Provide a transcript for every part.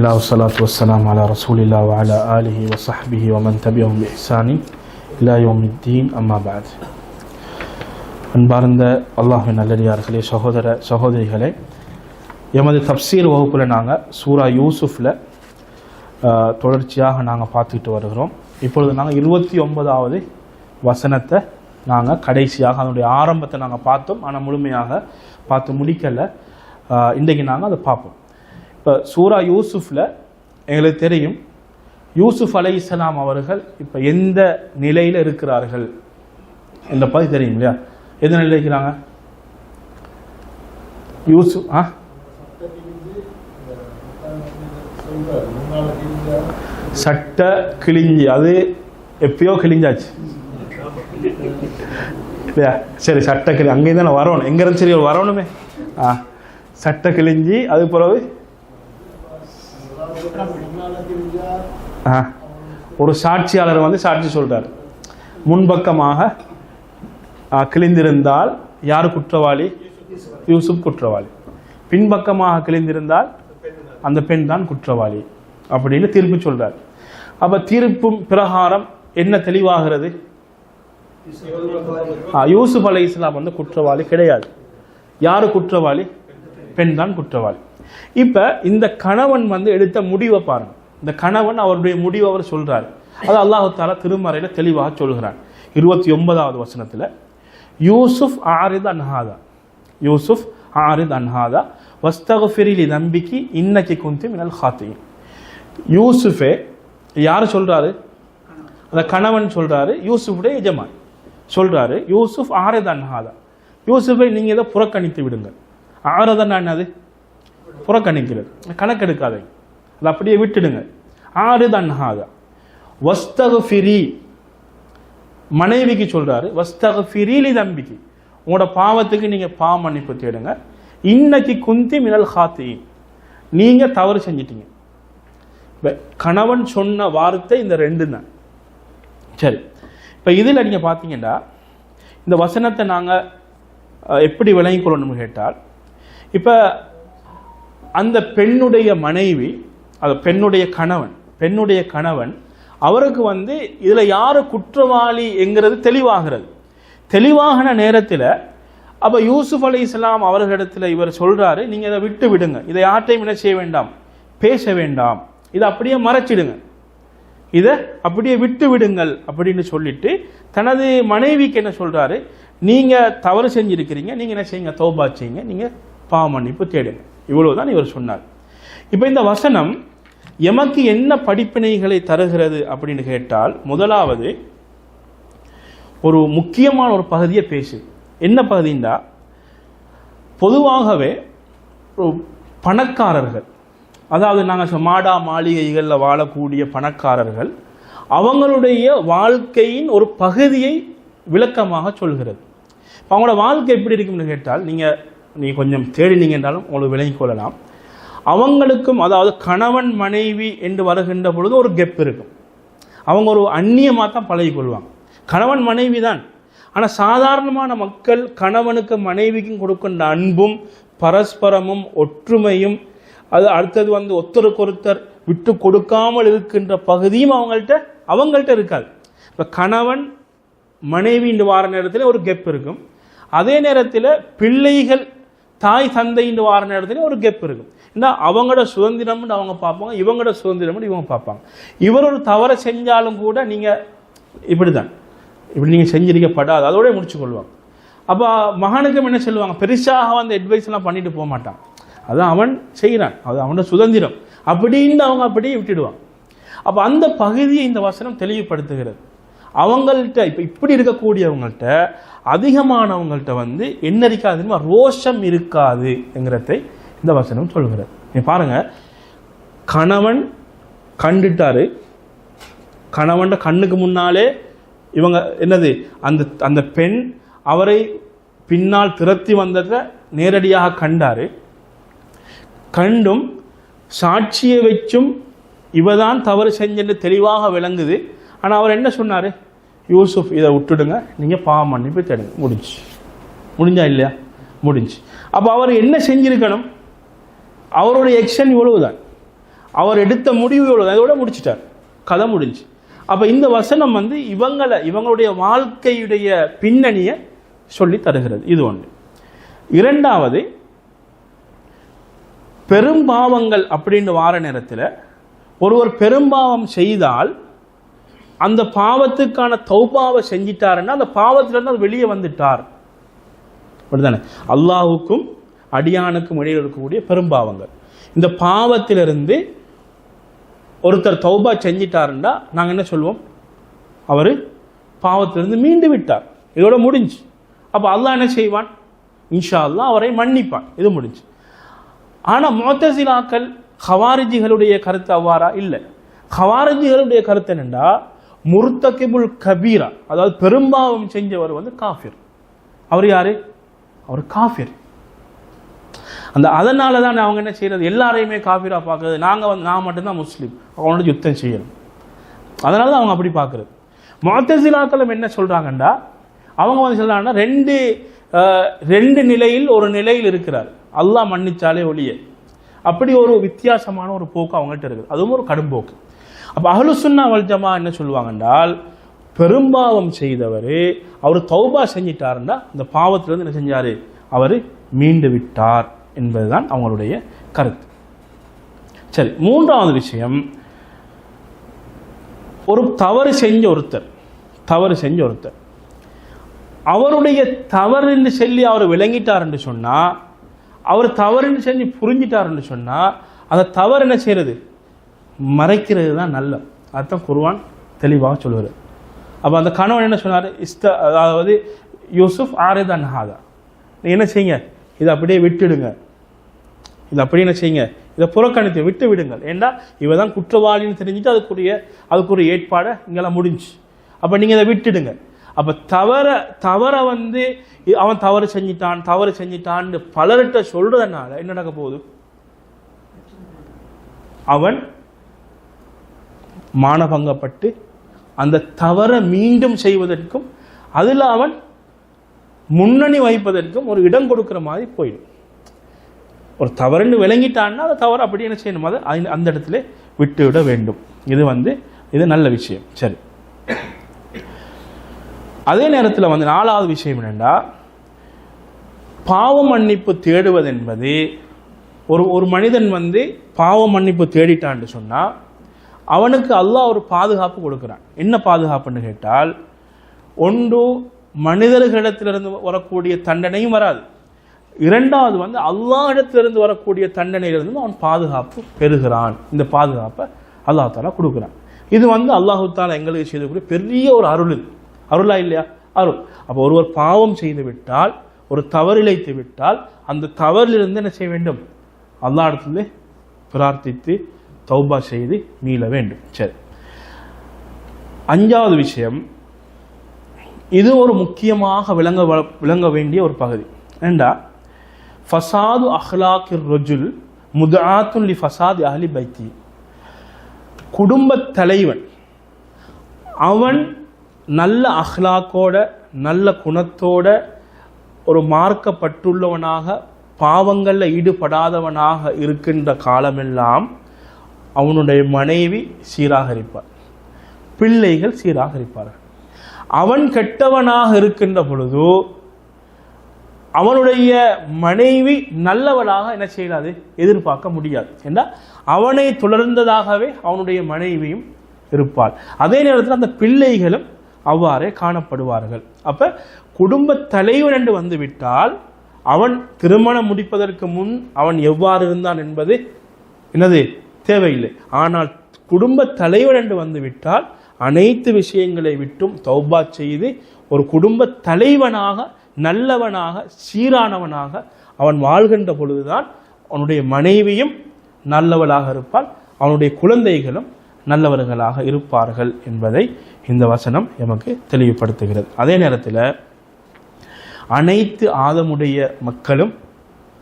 அலமதுல்லா வலாத்து வலாம் அலா ரசூலில்லா அலா அலிஹி வசஹபிஹி வமன் தபியும் இஹ்சானி இலாயோமித்தீன் அம்மாபாத் அன்பார்ந்த அல்லாஹின் நல்லடியார்களே சகோதர சகோதரிகளே எமது தப்சீர் வகுப்பில் நாங்கள் சூரா யூசுஃபில் தொடர்ச்சியாக நாங்கள் பார்த்துக்கிட்டு வருகிறோம். இப்பொழுது நாங்கள் இருபத்தி ஒன்பதாவது வசனத்தை நாங்கள் கடைசியாக அதனுடைய ஆரம்பத்தை நாங்கள் பார்த்தோம். ஆனால் முழுமையாக பார்த்து முடிக்கலை. இன்றைக்கு நாங்கள் அதை பார்ப்போம். இப்போ சூரா யூசுஃபில் எங்களுக்கு தெரியும். யூசுஃப் அலை இஸ்லாம் அவர்கள் இப்போ எந்த நிலையில் இருக்கிறார்கள்? என்ற பதி தெரியும் இல்லையா? எந்த நிலையில் இருக்கிறாங்க? யூசுப் ஆ? சட்ட கிழிஞ்சி அது எப்பயோ கிழிஞ்சாச்சு. இல்லையா? சரி சட்ட கிளி அங்கேயும் தானே வரணும். எங்கேருந்து சரி வரணுமே. ஆ சட்ட கிழிஞ்சி அது பிறகு ஒரு சாட்சியாளர் வந்து சாட்சி சொல்றார். முன்பக்கமாக கிழிந்திருந்தால் யார் குற்றவாளி? யூசுப் குற்றவாளி. பின்பக்கமாக கிழிந்திருந்தால் அந்த பெண் தான் குற்றவாளி அப்படின்னு தீர்ப்பு சொல்றார். அப்ப தீர்ப்பும் பிரகாரம் என்ன தெளிவாகிறது? ஆ, யூசுப் அலை இஸ்லாம் வந்து குற்றவாளி கிடையாது. யாரு குற்றவாளி? பெண் தான் குற்றவாளி. இப்ப இந்த கணவன் வந்து எடுத்த முடிவை பாருங்க. இந்த கணவன் அவருடைய முடிவு அவர் சொல்றாரு. அது அல்லாஹால தாலா திருமறையில தெளிவாக சொல்கிறான். இருபத்தி ஒன்பதாவது வசனத்துல யூசுப் ஆரித் அன்ஹாதா யூசுப் ஆரித் அன்ஹாதா வஸ்தகுஃபிரிலி நம்பிக்கை இன்னைக்கு குந்தி மினல் ஹாத்தியின் யூசுஃபே யார் சொல்றாரு? அந்த கணவன் சொல்றாரு யூசுஃபுடைய எஜமான். சொல்றாரு யூசுப் ஆரித் அன்ஹாதா யூசுஃபை நீங்க இதை புறக்கணித்து விடுங்க. ஆரதன் என்னது? புறக்கணிக்கிறது. கணக்கெடுக்காதீங்க. அதை அப்படியே விட்டுடுங்க. ஆறு ஆறுது வஸ்தகு ஃபிரி மனைவிக்கு சொல்றாரு வஸ்தகுஃபிரிலி தம்பிக்கு உங்களோட பாவத்துக்கு நீங்க பாவம் மன்னிப்பு தேடுங்க. இன்னைக்கு குந்தி மினல் ஹாத்தி நீங்க தவறு செஞ்சிட்டீங்க. கணவன் சொன்ன வார்த்தை இந்த ரெண்டு தான் சரி. இப்போ இதில் நீங்கள் பார்த்தீங்கன்னா இந்த வசனத்தை நாங்கள் எப்படி விளங்கிக் கொள்ளணும்னு கேட்டால் இப்போ அந்த பெண்ணுடைய மனைவி அது பெண்ணுடைய கணவன் பெண்ணுடைய கணவன் அவருக்கு வந்து இதில் யார் குற்றவாளி என்கிறது தெளிவாகிறது. தெளிவாகின நேரத்தில் அப்போ யூசுப் அலி இஸ்லாம் அவர்களிடத்தில் இவர் சொல்கிறாரு நீங்கள் இதை விட்டு விடுங்க. இதை யார்ட்டையும் என்ன செய்ய வேண்டாம். பேச வேண்டாம். இதை அப்படியே மறைச்சிடுங்க. இதை அப்படியே விட்டு விடுங்கள். அப்படின்னு சொல்லிட்டு தனது மனைவிக்கு என்ன சொல்கிறாரு நீங்கள் தவறு செஞ்சுருக்கிறீங்க. நீங்கள் என்ன செய்யுங்க? தோபா செய்யுங்க. நீங்கள் பாவ மன்னிப்பு தேடுங்க. இவ்வளவுதான் இவர் சொன்னார். இப்போ இந்த வசனம் எமக்கு என்ன படிப்பினைகளை தருகிறது அப்படின்னு கேட்டால் முதலாவது ஒரு முக்கியமான ஒரு பகுதியை பேசு. என்ன பகுதின்னா பொதுவாகவே பணக்காரர்கள் அதாவது நாங்கள் மாடா மாளிகைகளில் வாழக்கூடிய பணக்காரர்கள் அவங்களுடைய வாழ்க்கையின் ஒரு பகுதியை விளக்கமாக சொல்கிறது. இப்போ அவங்களோட வாழ்க்கை எப்படி இருக்கும்னு கேட்டால் நீங்கள் நீங்கள் கொஞ்சம் தேடினீங்க என்றாலும் உங்களுக்கு விளங்கிக் கொள்ளலாம். அவங்களுக்கும் அதாவது கணவன் மனைவி என்று வருகின்ற பொழுது ஒரு கெப் இருக்கும். அவங்க ஒரு அந்நியமாக தான் பழகி கொள்வாங்க. கணவன் மனைவி தான். ஆனால் சாதாரணமான மக்கள் கணவனுக்கு மனைவிக்கும் கொடுக்கின்ற அன்பும் பரஸ்பரமும் ஒற்றுமையும் அது அடுத்தது வந்து ஒருத்தருக்கொருத்தர் விட்டு கொடுக்காமல் இருக்கின்ற பகுதியும் அவங்கள்ட்ட அவங்கள்ட்ட இருக்காது. இப்போ கணவன் மனைவி என்று வார நேரத்தில் ஒரு கெப் இருக்கும். அதே நேரத்தில் பிள்ளைகள் தாய் தந்தை என்று வார நேரத்தில் ஒரு கெப் இருக்கும். ஏன்னா அவங்களோட சுதந்திரம்னு அவங்க பார்ப்பாங்க இவங்களோட சுதந்திரம்னு இவங்க பார்ப்பாங்க. இவர் ஒரு தவறை செஞ்சாலும் கூட நீங்கள் இப்படி தான் இப்படி நீங்கள் செஞ்சிருக்கப்படாது. அதோடய முடிச்சு கொள்வாங்க அப்போ மகனுக்கும் என்ன சொல்லுவாங்க? பெருசாக வந்து அட்வைஸ்லாம் பண்ணிட்டு போக மாட்டான். அது அவன் செய்கிறான் அது அவனோட சுதந்திரம். அப்படின்னு அவங்க அப்படியே விட்டுடுவான் அப்போ அந்த பகுதியை இந்த வசனம் தெளிவுபடுத்துகிறது. அவங்கள்ட்ட இப்போ இப்படி இருக்கக்கூடியவங்கள்ட்ட அதிகமானவங்கள்ட்ட வந்து என்ன ரோஷம் இருக்காது என்கிறதை இந்த வசனம் சொல்கிறது நீ பாருங்க. கணவன் கண்டுட்டாரு. கணவன் கண்ணுக்கு முன்னாலே இவங்க என்னது? அந்த அந்த பெண் அவரை பின்னால் திரத்தி வந்ததை நேரடியாக கண்டாரு. கண்டும் சாட்சியை வச்சும் இவதான் தவறு செஞ்சென்று தெளிவாக விளங்குது. ஆனால் அவர் என்ன சொன்னார்? யூசுப் இதை விட்டுடுங்க. நீங்கள் பாவ மன்னிப்பு தேடுங்க. முடிஞ்சு முடிஞ்சா இல்லையா? முடிஞ்சு அப்போ அவர் என்ன செஞ்சிருக்கணும்? அவருடைய எக்ஷன் இவ்வளவுதான். அவர் எடுத்த முடிவு இவ்வளவுதான். இதோட முடிச்சிட்டார். கதை முடிஞ்சு. அப்போ இந்த வசனம் வந்து இவங்களை இவங்களுடைய வாழ்க்கையுடைய பின்னணியை சொல்லி தருகிறது. இது ஒன்று இரண்டாவது பெரும்பாவங்கள் அப்படின்னு வார நேரத்தில் ஒருவர் பெரும்பாவம் செய்தால் அந்த பாவத்துக்கான தௌபாவை செஞ்சிட்டாருன்னா அந்த பாவத்திலிருந்து அவர் வெளியே வந்துட்டார். அப்படிதானே அல்லாஹுக்கும் அடியானுக்கும் இடையில் இருக்கக்கூடிய பெரும்பாவங்கள். இந்த பாவத்திலிருந்து ஒருத்தர் தௌபா செஞ்சிட்டாருன்னா நாங்கள் என்ன சொல்லுவோம் அவர் பாவத்திலிருந்து மீண்டு விட்டார். இதோட முடிஞ்சு. அப்போ அல்லாஹ் என்ன செய்வான்? இன்ஷா அல்லா அவரை மன்னிப்பான். இது முடிஞ்சு. ஆனால் மோத்தசிலாக்கள் ஹவாரிஜிகளுடைய கருத்து அவ்வாறா இல்லை. ஹவாரிஜிகளுடைய கருத்து என்னென்னா முர்த்தகிபுல் கபீரா அதாவது பெரும்பாவம் செஞ்சவர் வந்து காஃபிர். அவர் யாரு? அவர் காஃபிர். அந்த அதனால தான் அவங்க என்ன செய்யறது? எல்லாரையுமே காஃபிரா பார்க்கறது. நாங்கள் வந்து நான் மட்டும்தான் முஸ்லீம். அவனோட யுத்தம் செய்யணும். அதனால தான் அவங்க அப்படி பார்க்கறது. முத்தசிலாக்களும் என்ன சொல்றாங்கன்னா அவங்க வந்து சொல்றாங்கன்னா ரெண்டு அஹ், ரெண்டு நிலையில் ஒரு நிலையில் இருக்கிறார். அல்லாஹ் மன்னிச்சாலே ஒளிய அப்படி ஒரு வித்தியாசமான ஒரு போக்கு அவங்ககிட்ட இருக்குது. அதுவும் ஒரு கடும் போக்கு அப்போ அஹ்லுசுன்னா வல் ஜமா என்ன சொல்லுவாங்க என்றால் பெரும்பாவம் செய்தவர் அவர் தௌபா செஞ்சிட்டாருன்னா இந்த பாவத்திலிருந்து என்ன செஞ்சார்? அவர் மீண்டு விட்டார் என்பதுதான் அவங்களுடைய கருத்து. சரி மூன்றாவது விஷயம் ஒரு தவறு செஞ்ச ஒருத்தர் தவறு செஞ்ச ஒருத்தர். அவருடைய தவறு என்று சொல்லி அவர் விளங்கிட்டார் என்று சொன்னால் அவர் தவறுன்னு செஞ்சு புரிஞ்சிட்டார் என்று சொன்னால் அந்த தவறு என்ன செய்யறது? மறைக்கிறது தான் நல்ல. அதுதான் குருவான் தெளிவாக சொல்லுவார் அப்போ அந்த கணவன் என்ன சொன்னார்? இஸ்த அதாவது யூசுப் ஆரேதா ஹாதா. நீ என்ன செய்யுங்க? இதை அப்படியே விட்டுடுங்க. இதை அப்படியே என்ன செய்யுங்க? இதை புறக்கணித்து விட்டு விடுங்கள். ஏண்டா? இவ தான் குற்றவாளின்னு தெரிஞ்சுட்டு அதுக்குரிய அதுக்குரிய ஏற்பாடை இங்கெல்லாம் முடிஞ்சு. அப்போ நீங்கள் இதை விட்டுடுங்க. அப்போ தவற தவற வந்து அவன் தவறு செஞ்சிட்டான் தவறு செஞ்சிட்டான்னு பலர்கிட்ட சொல்றதுனால என்ன நடக்க போகுது? அவன் மானபங்கப்பட்டு அந்த தவறை மீண்டும் செய்வதற்கும் அதில் அவன் முன்னணி வைப்பதற்கும் ஒரு இடம் கொடுக்குற மாதிரி போயிடும். ஒரு தவறுன்னு விளங்கிட்டான்னா அந்த தவறு அப்படி என்ன செய்யணும்? அதை அந்த- அந்த இடத்துல விட்டுவிட வேண்டும். இது வந்து இது நல்ல விஷயம். சரி. அதே நேரத்தில் வந்து நாலாவது விஷயம் என்னென்னா பாவ மன்னிப்பு தேடுவது என்பது ஒரு ஒரு மனிதன் வந்து பாவ மன்னிப்பு தேடிட்டான்னு சொன்னால் அவனுக்கு அல்லாஹ் ஒரு பாதுகாப்பு கொடுக்குறான். என்ன பாதுகாப்புன்னு கேட்டால் ஒன்று மனிதர்களிடத்திலிருந்து வரக்கூடிய தண்டனையும் வராது. இரண்டாவது வந்து அல்லாஹிடத்திலிருந்து வரக்கூடிய தண்டனையிலிருந்து அவன் பாதுகாப்பு பெறுகிறான். இந்த பாதுகாப்பை அல்லா தாலா கொடுக்குறான். இது வந்து அல்லாஹு தாலா எங்களுக்கு செய்தக்கூடிய பெரிய ஒரு அருள் இது. அருளா இல்லையா? அருள். அப்போ ஒருவர் பாவம் செய்து விட்டால் ஒரு தவறிழைத்து விட்டால் அந்த தவறிலிருந்து என்ன செய்ய வேண்டும்? அல்லாஹ்விடத்திலே பிரார்த்தித்து தௌபா செய்து மீள வேண்டும். சரி. அஞ்சாவது விஷயம் இது ஒரு முக்கியமாக விளங்க வ- விளங்க வேண்டிய ஒரு பகுதி. ஏண்டா? ஃபசாது அஹ்லாக்கிர் ரஜுல் முதாத்துன் லி ஃபசாதி அஹ்லி பைத்தி. குடும்பத் தலைவன் அவன் நல்ல அஹ்லாக்கோட நல்ல குணத்தோட ஒரு மார்க்கப்பட்டுள்ளவனாக பாவங்களில் ஈடுபடாதவனாக இருக்கின்ற காலமெல்லாம் அவனுடைய மனைவி சீராக இருப்பார் பிள்ளைகள் சீராக இருப்பார்கள் அவன் கெட்டவனாக இருக்கின்ற பொழுது அவனுடைய மனைவி நல்லவளாக என்ன செய்யாது? எதிர்பார்க்க முடியாது. ஏண்டா? அவனை தொடர்ந்ததாகவே அவனுடைய மனைவியும் இருப்பாள். அதே நேரத்தில் அந்த பிள்ளைகளும் அவ்வாறே காணப்படுவார்கள். அப்ப குடும்ப தலைவன் என்று வந்துவிட்டால் அவன் திருமணம் முடிப்பதற்கு முன் அவன் எவ்வாறு இருந்தான் என்பது என்னது? தேவையில்லை. ஆனால் குடும்ப தலைவர் என்று வந்துவிட்டால் அனைத்து விஷயங்களை விட்டும் தௌபா செய்து ஒரு குடும்ப தலைவனாக நல்லவனாக சீரானவனாக அவன் வாழ்கின்ற பொழுதுதான் அவனுடைய மனைவியும் நல்லவளாக இருப்பாள் அவனுடைய குழந்தைகளும் நல்லவர்களாக இருப்பார்கள் என்பதை இந்த வசனம் எமக்கு தெளிவுபடுத்துகிறது. அதே நேரத்தில் அனைத்து ஆதமுடைய மக்களும்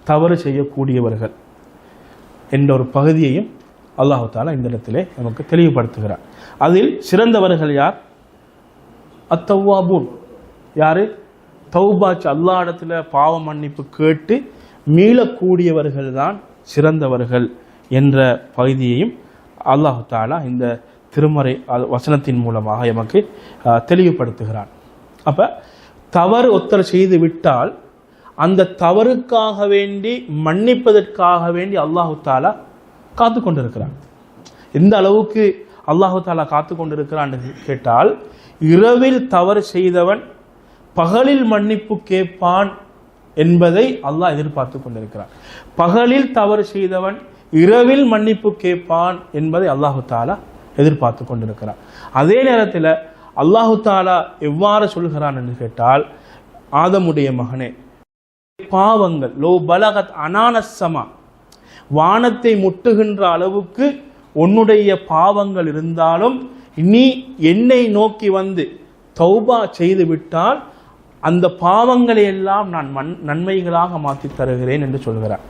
தவறு செய்யக்கூடியவர்கள் என்ற ஒரு பகுதியையும் அல்லாஹு தாலா இந்த இடத்திலே நமக்கு தெளிவுபடுத்துகிறார். அதில் சிறந்தவர்கள் யார்? அத்தவ்வாபூன் யாரு? தௌபாச்சு அல்லா இடத்துல பாவ மன்னிப்பு கேட்டு மீளக்கூடியவர்கள் தான் சிறந்தவர்கள் என்ற பகுதியையும் அல்லாஹு தாலா இந்த திருமறை வசனத்தின் மூலமாக எமக்கு தெளிவுபடுத்துகிறான். அப்ப தவறு ஒத்தர் செய்து விட்டால் அந்த தவறுக்காக வேண்டி மன்னிப்பதற்காக வேண்டி அல்லாஹு தாலா காத்து கொண்டிருக்கிறான் எந்த அளவுக்கு அல்லாஹு தாலா காத்து கொண்டிருக்கிறான் கேட்டால் இரவில் தவறு செய்தவன் பகலில் மன்னிப்பு கேட்பான் என்பதை அல்லாஹ் எதிர்பார்த்து கொண்டிருக்கிறான். பகலில் தவறு செய்தவன் இரவில் மன்னிப்பு கேட்பான் என்பதை அல்லாஹு தாலா எதிர்பார்த்து கொண்டிருக்கிறான். அதே நேரத்தில் அல்லாஹு தாலா எவ்வாறு சொல்கிறான் என்று கேட்டால் ஆதமுடைய மகனே பாவங்கள் லோ பலகத் அனானசமா வானத்தை முட்டுகின்ற அளவுக்கு உன்னுடைய பாவங்கள் இருந்தாலும் நீ என்னை நோக்கி வந்து தௌபா செய்து விட்டால் அந்த பாவங்களை எல்லாம் நான் மண் நன்மைகளாக மாற்றி தருகிறேன் என்று சொல்கிறார்.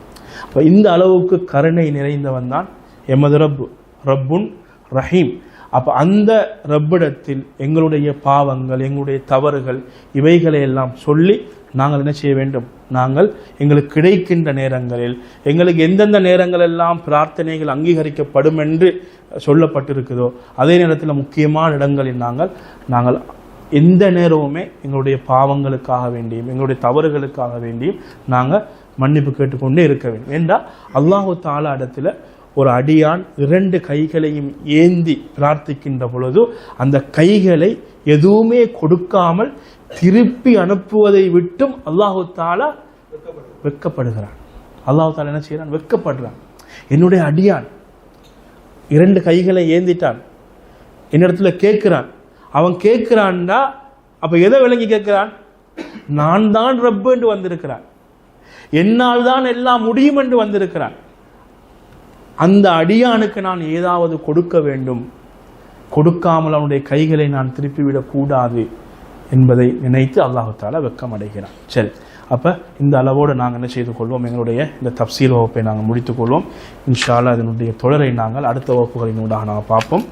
அப்போ இந்த அளவுக்கு கருணை நிறைந்தவன் தான் எமது ரப்பு. ரப்புன் ரஹீம். அப்போ அந்த ரப்பிடத்தில் எங்களுடைய பாவங்கள் எங்களுடைய தவறுகள் இவைகளை எல்லாம் சொல்லி நாங்கள் என்ன செய்ய வேண்டும்? நாங்கள் எங்களுக்கு கிடைக்கின்ற நேரங்களில் எங்களுக்கு எந்தெந்த நேரங்கள் எல்லாம் பிரார்த்தனைகள் அங்கீகரிக்கப்படும் என்று சொல்லப்பட்டிருக்குதோ அதே நேரத்தில் முக்கியமான இடங்களில் நாங்கள் நாங்கள் எந்த நேரமுமே எங்களுடைய பாவங்களுக்காக வேண்டியும் எங்களுடைய தவறுகளுக்காக வேண்டியும் நாங்கள் மன்னிப்பு கேட்டுக்கொண்டே இருக்க வேண்டும். ஏண்டா? அல்லாஹு தாலா இடத்துல ஒரு அடியான் இரண்டு கைகளையும் ஏந்தி பிரார்த்திக்கின்ற பொழுது அந்த கைகளை எதுவுமே கொடுக்காமல் திருப்பி அனுப்புவதை விட்டும் அல்லாஹு தாலா வெட்கப்படுகிறான் அல்லாஹு தாலா என்ன செய்யறான் வெட்கப்படுறான் என்னுடைய அடியான் இரண்டு கைகளை ஏந்திட்டான். என்னிடத்துல கேட்கிறான். அவன் கேட்கிறான்டா அப்ப எதை விளங்கி கேட்கிறான்? நான் தான் ரப்பு என்று வந்திருக்கிறான். என்னால் தான் எல்லாம் முடியும் என்று வந்திருக்கிறான். அந்த அடியானுக்கு நான் ஏதாவது கொடுக்க வேண்டும். கொடுக்காமல் அவனுடைய கைகளை நான் திருப்பிவிடக் கூடாது என்பதை நினைத்து அல்லாஹு தாலா வெக்கம் அடைகிறான் சரி அப்போ இந்த அளவோடு நாங்கள் என்ன செய்து கொள்வோம்? எங்களுடைய இந்த தப்சீல் வகுப்பை நாங்கள் முடித்துக் கொள்வோம். இன்ஷா அதனுடைய இதனுடைய தொடரை நாங்கள் அடுத்த வகுப்புகளினூடாக நாங்கள் பார்ப்போம்.